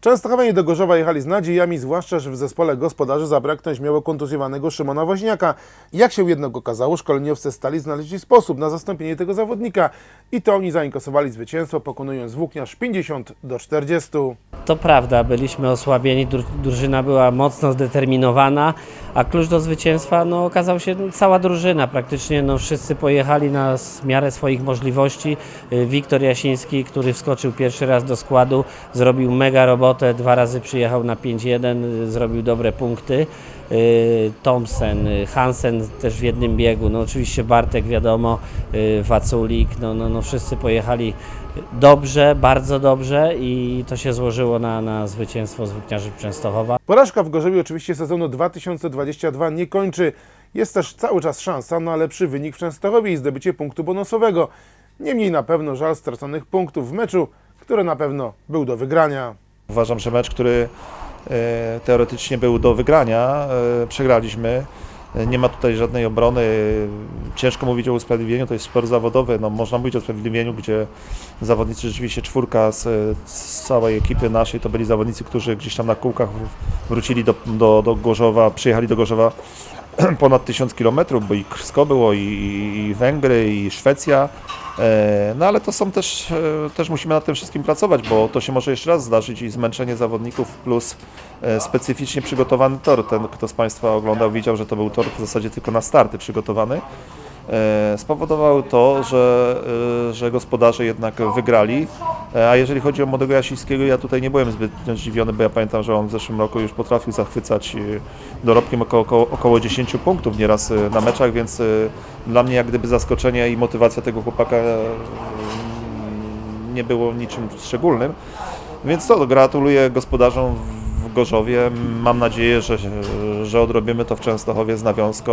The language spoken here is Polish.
Częstochowianie do Gorzowa jechali z nadziejami, zwłaszcza, że w zespole gospodarzy zabraknąć miało kontuzjowanego Szymona Woźniaka. Jak się jednak okazało, szkoleniowcy stali znaleźli sposób na zastąpienie tego zawodnika i to oni zainkasowali zwycięstwo, pokonując Włókniarz 50 do 40. To prawda, byliśmy osłabieni, dru- drużyna była mocno zdeterminowana, a klucz do zwycięstwa no, okazał się cała drużyna. Praktycznie no, wszyscy pojechali na miarę swoich możliwości. Y, Wiktor Jasiński, który wskoczył pierwszy raz do składu, zrobił mega robotę, dwa razy przyjechał na 5-1, y, zrobił dobre punkty. Y, Thompson, Hansen też w jednym biegu, no oczywiście Bartek wiadomo, Waculik, no, no, no wszyscy pojechali dobrze, bardzo dobrze i to się złożyło na, na zwycięstwo z Włókniarzy Częstochowa. Porażka w Gorzowie oczywiście sezonu 2022 nie kończy. Jest też cały czas szansa na lepszy wynik w Częstochowie i zdobycie punktu bonusowego. Niemniej na pewno żal straconych punktów w meczu, który na pewno był do wygrania. Uważam, że mecz, który e, teoretycznie był do wygrania, e, przegraliśmy. Nie ma tutaj żadnej obrony. Ciężko mówić o usprawiedliwieniu, to jest sport zawodowy. No, można mówić o usprawiedliwieniu, gdzie zawodnicy, rzeczywiście czwórka z, z całej ekipy naszej to byli zawodnicy, którzy gdzieś tam na kółkach wrócili do, do, do Gorzowa, przyjechali do Gorzowa ponad 1000 km, bo i Krsko było, i, i Węgry, i Szwecja. E, No ale to są też, e, też musimy nad tym wszystkim pracować, bo to się może jeszcze raz zdarzyć i zmęczenie zawodników plus e, specyficznie przygotowany tor. Ten, kto z Państwa oglądał, widział, że to był tor w zasadzie tylko na starty przygotowany. E, Spowodowało to, że, e, że gospodarze jednak wygrali. E, A jeżeli chodzi o młodego Jasińskiego, ja tutaj nie byłem zbyt zdziwiony, bo ja pamiętam, że on w zeszłym roku już potrafił zachwycać dorobkiem około, około, około 10 punktów nieraz na meczach, więc dla mnie jak gdyby zaskoczenie i motywacja tego chłopaka nie było niczym szczególnym. Więc to, gratuluję gospodarzom w Gorzowie. Mam nadzieję, że, że odrobimy to w Częstochowie z nawiązką.